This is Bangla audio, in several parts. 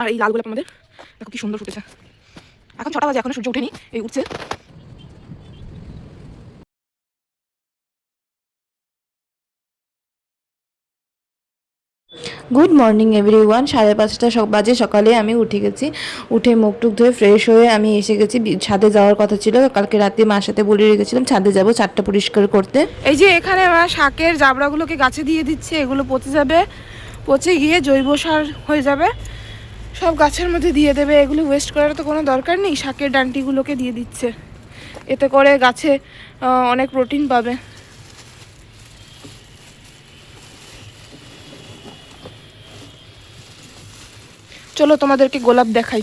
আর এই লাল গোলাপ আমাদের? দেখো কি সুন্দর ফুটেছে। এখন ছটা বাজে এখনও সূর্য ওঠেনি এই উঠছে। গুড মর্নিং এভরি ওয়ান সাড়ে পাঁচটা বাজে সকালে আমি উঠে গেছি। উঠে মুখ টুক ধুয়ে ফ্রেশ হয়ে আমি এসে গেছি। ছাদে যাওয়ার কথা ছিল। কালকে রাতে মার সাথে বলে রেখেছিলাম ছাদে যাব ছাদটা পরিষ্কার করতে। এই যে এখানে আমার শাকের জাবড়াগুলোকে গাছে দিয়ে দিচ্ছে এগুলো পচে যাবে। পচে গিয়ে জৈব সার হয়ে যাবে। সব গাছের মধ্যে দিয়ে দেবে, এগুলো ওয়েস্ট করার তো কোনো দরকার নেই, শাকের ডান্টিগুলোকে দিয়ে দিচ্ছে। এতে করে গাছে অনেক প্রোটিন পাবে। চলো তোমাদেরকে গোলাপ দেখাই।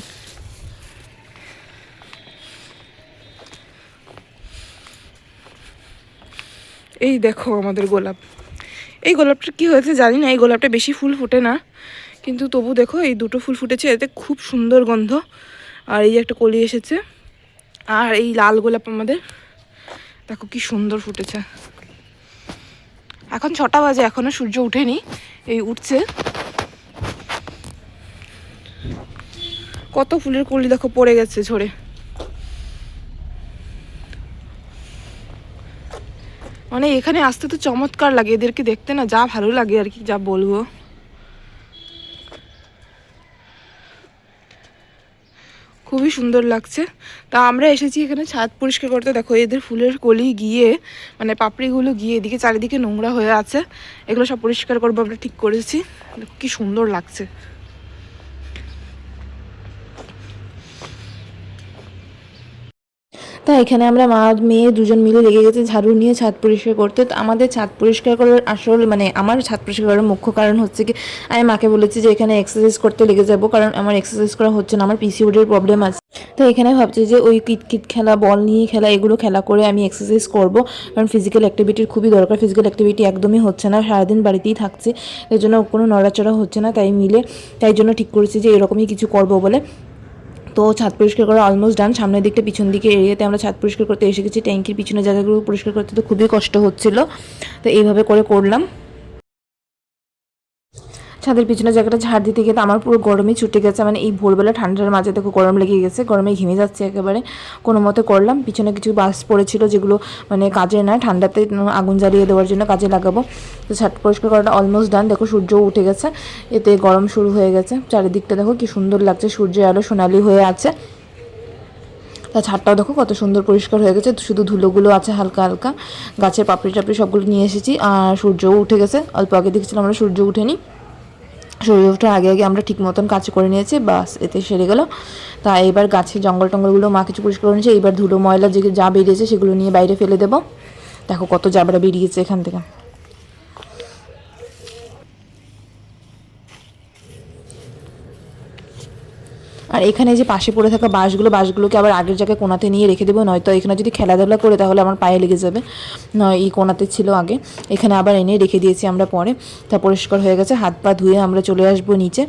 এই দেখো আমাদের গোলাপ। এই গোলাপটা কি হয়েছে জানি না, এই গোলাপটা বেশি ফুল ফোটে না। কিন্তু তবু দেখো, এই দুটো ফুল ফুটেছে, এতে খুব সুন্দর গন্ধ। আর এই একটা কলি এসেছে, আর এই লাল গোলাপ আমাদের। দেখো কি সুন্দর ফুটেছে। এখন ছটা বাজে, এখনও সূর্য উঠেনি, এই উঠছে। কত ফুলের কলি দেখো, পড়ে গেছে ঝরে। মানে এখানে আসতে তো চমৎকার লাগে, এদেরকে দেখতে না যা ভালো লাগে আর কি, যা বলব খুবই সুন্দর লাগছে। তা আমরা এসেছি এখানে ছাদ পরিষ্কার করতে। দেখো, এদের ফুলের কলি গিয়ে মানে পাপড়িগুলো গিয়ে এদিকে চারিদিকে নোংরা হয়ে আছে। এগুলো সব পরিষ্কার করব আমরা, ঠিক করেছি। কি সুন্দর লাগছে। তা এখানে আমরা মা, মেয়ে দুজন মিলে লেগে গেছে ঝাড়ু নিয়ে ছাদ পরিষ্কার করতে। তো আমাদের ছাদ পরিষ্কার করার আসল মানে আমার ছাদ পরিষ্কার করার মুখ্য কারণ হচ্ছে কি, আমি মাকে বলেছি যে এখানে এক্সারসাইজ করতে লেগে যাব, কারণ আমার এক্সারসাইজ করা হচ্ছে না, আমার পিসিওডির প্রবলেম আছে। তো এখানে ভাবছি যে ওই কিটকিট খেলা বল নিয়ে খেলা, এগুলো খেলা করে আমি এক্সারসাইজ করব, কারণ ফিজিক্যাল অ্যাক্টিভিটির খুবই দরকার ফিজিক্যাল অ্যাক্টিভিটি একদমই হচ্ছে না, সারাদিন বাড়িতেই থাকছে। এর জন্য কোনো নড়াচড়া হচ্ছে না, তাই মিলে, তাই জন্য ঠিক করেছি যে এরকমই কিছু করব বলে। তো ছাদ পরিষ্কার করা অলমোস্ট ডান সামনের দিকটা পিছন দিকে এরিয়াতে আমরা ছাদ পরিষ্কার করতে এসে গেছি। ট্যাঙ্কির পিছনের জায়গাগুলো পরিষ্কার করতে তো খুবই কষ্ট হচ্ছিল। তো এইভাবে করে করলাম। ছাদের পিছনের জায়গাটা ঝাড় দিতে গিয়ে তো আমার পুরো গরমে ছুটে গেছে। মানে এই ভোরবেলা ঠান্ডার মাঝে দেখো গরম লেগে গেছে, গরমে ঘেমে যাচ্ছে একেবারে। কোনো মতে করলাম, পিছনে কিছু বাস পড়েছিল যেগুলো মানে কাজে না ঠান্ডাতে আগুন জ্বালিয়ে দেওয়ার জন্য কাজে লাগাবো। তো ছাদ পরিষ্কার করাটা অলমোস্ট ডান দেখো সূর্যও উঠে গেছে, এতে গরম শুরু হয়ে গেছে। চারিদিকটা দেখো কি সুন্দর লাগছে, সূর্যের আলো সোনালি হয়ে আছে। তা ছাদটাও দেখো কত সুন্দর পরিষ্কার হয়ে গেছে, শুধু ধুলোগুলো আছে হালকা হালকা। গাছের পাপড়ি টাপড়ি সবগুলো নিয়ে এসেছি, আর সূর্যও উঠে গেছে। অল্প আগে দেখেছিলাম আমরা সূর্য উঠেনি। সূর্য ওঠার আগে আগে আমরা ঠিক মতন কাজ করে নিয়েছি, বাস এতে সেরে গেল। তা এবার গাছে জঙ্গল টঙ্গলগুলো মা কিছু পরিষ্কার করে নিয়েছে, এইবার ধুলো ময়লা যে যা বেরিয়েছে সেগুলো নিয়ে বাইরে ফেলে দেবো। দেখো কত জাবড়া বেরিয়েছে এখান থেকে। আর এখানে যে পাশে পড়ে থাকা বাঁশগুলো, বাঁশগুলোকে আবার আগের জায়গায় কোনাতে নিয়ে রেখে দেবো, নয়তো এখানে যদি খেলাধুলা করে তাহলে আমার পায়ে লেগে যাবে। নয় এই কোনাতে ছিল আগে। এখানে আবার এনে রেখে দিয়েছি আমরা পরে। তা পরিষ্কার হয়ে গেছে, হাত পা ধুয়ে আমরা চলে আসব নিচে।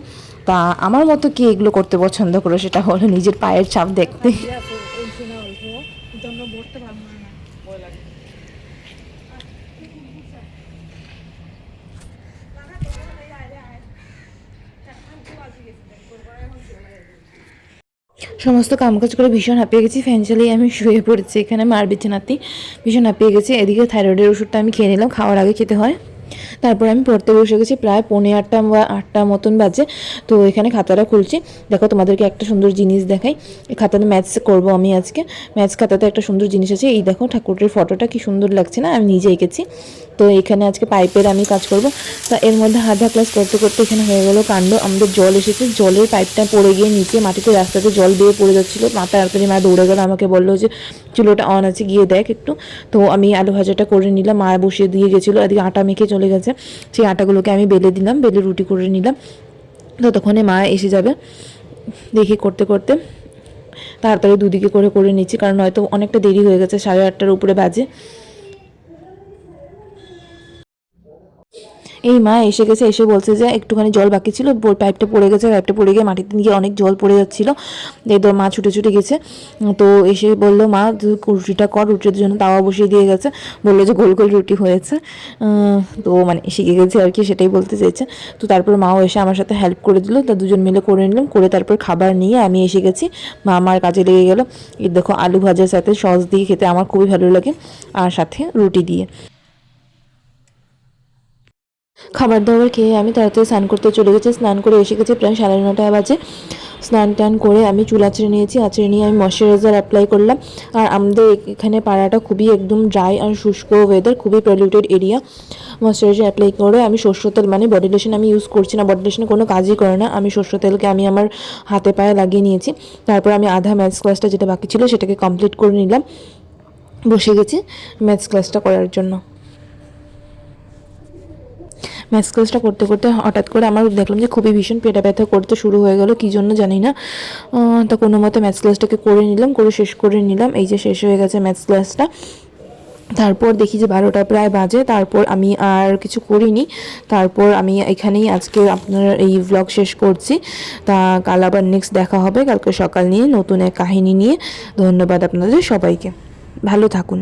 তা আমার মতো কে এগুলো করতে পছন্দ করো সেটা হলো নিজের পায়ের ছাপ দেখতে। সমস্ত কামকাজ করে ভীষণ হাঁপিয়ে গেছি। ফ্যান চালিয়ে আমি শুয়ে পড়েছি এখানে, মার বিছানাতেই ভীষণ হাঁপিয়ে গেছি। এদিকে থাইরয়েডের ওষুধটা আমি খেয়ে নিলাম, খাওয়ার আগে খেতে হয়। তারপর আমি পড়তে বসে গেছি প্রায় পৌনে আটটা বা আটটা মতন বাজে। তো এখানে খাতাটা খুলছি। দেখো তোমাদেরকে একটা সুন্দর জিনিস দেখাই। এই খাতাতে ম্যাথস করব আমি আজকে। ম্যাথস খাতাতে একটা সুন্দর জিনিস আছে। এই দেখো ঠাকুরের ফটোটা কি সুন্দর লাগছে না? আমি নিজে এঁকেছি। তো এখানে আজকে পাইপের আমি কাজ করব। তা এর মধ্যে হাঁটা ক্লাস করতে করতে এখানে হয়ে গেল কাণ্ড। আমাদের জল এসেছে। জলের পাইপটা পড়ে গিয়ে নিচে মাটিতে রাস্তাতে জল বেয়ে পড়ে যাচ্ছিল। মা তাড়াতাড়ি মা দৌড়ে গেল, আমাকে বলল যে, চুলোটা অন আছে, গিয়ে দেখ একটু। তো আমি আলু ভাজাটা করে নিলাম। মা বসিয়ে দিয়ে গেছিল। এদিকে আটা মেখে চলে গেছে। সেই আটাগুলোকে আমি বেলে দিলাম, বেলে রুটি করে নিলাম। ততক্ষণে মা এসে যাবে দেখি করতে করতে। তাড়াতাড়ি দুদিকে করে করে নিচ্ছি। কারণ হয়তো অনেকটা দেরি হয়ে গেছে, সাড়ে আটটার উপরে বাজে। এই মা এসে গেছে, এসে বলছে যে একটুখানি জল বাকি ছিল পাইপটা পড়ে গেছে পাইপটা পড়ে গিয়ে মাটিতে গিয়ে অনেক জল পড়ে যাচ্ছিল। এই তো মা ছুটে ছুটে গেছে। তো এসে বলল, মা রুটিটা কর, রুটির জন্য তাওয়া বসিয়ে দিয়ে গেছে। বলল যে, গোল গোল রুটি হয়েছে। তো মানে শিখে গেছে আর কি, সেটাই বলতে চেয়েছে তো তারপর মাও এসে আমার সাথে হেল্প করে দিল। তা দুজন মিলে করে নিলাম, করে তারপর খাবার নিয়ে আমি এসে গেছি। মা আমার কাজে লেগে গেল। এই দেখো, আলু ভাজার সাথে সস দিয়ে খেতে আমার খুবই ভালো লাগে। আর সাথে রুটি দিয়ে। খাবার দাবার খেয়ে আমি তাড়াতাড়ি স্নান করতে চলে গেছি। স্নান করে এসে গেছি প্রায় সাড়ে নটা বাজে। স্নান টান করে আমি চুল আঁচড়ে নিয়েছি। আঁচড়ে নিয়ে আমি ময়শ্চারাইজার অ্যাপ্লাই করলাম। আর আমাদের এখানে পাড়াটা খুবই একদম ড্রাই আর শুষ্ক ওয়েদার খুবই পলিউটেড এরিয়া ময়শ্চারাইজার অ্যাপ্লাই করে আমি সর্ষ তেল মানে বডি লোশন আমি ইউজ করছি না। বডি লোশনে কোনো কাজই করে না। আমি সর্ষ তেলকে আমি আমার হাতে পায়ে লাগিয়ে নিয়েছি। তারপর আমি আধা ম্যাথস ক্লাসটা যেটা বাকি ছিল সেটাকে কমপ্লিট করে নিলাম। বসে গেছি ম্যাথস ক্লাসটা করার জন্য। ম্যাথস ক্লাসটা করতে করতে হঠাৎ করে আমার দেখলাম যে খুবই ভীষণ পেটা ব্যথা করতে শুরু হয়ে গেল, কী জন্য জানি না। তো কোনো মতে ম্যাথস ক্লাসটাকে করে নিলাম, করে শেষ করে নিলাম। এই যে শেষ হয়ে গেছে ম্যাথস ক্লাসটা তারপর দেখি যে বারোটা প্রায় বাজে, তারপর আমি আর কিছু করিনি। তারপর আমি এখানেই আজকে আপনার এই ব্লগ শেষ করছি। তা কাল আবার নেক্সট দেখা হবে, কালকে সকাল নিয়ে নতুন এক কাহিনী নিয়ে। ধন্যবাদ আপনাদের সবাইকে। ভালো থাকুন।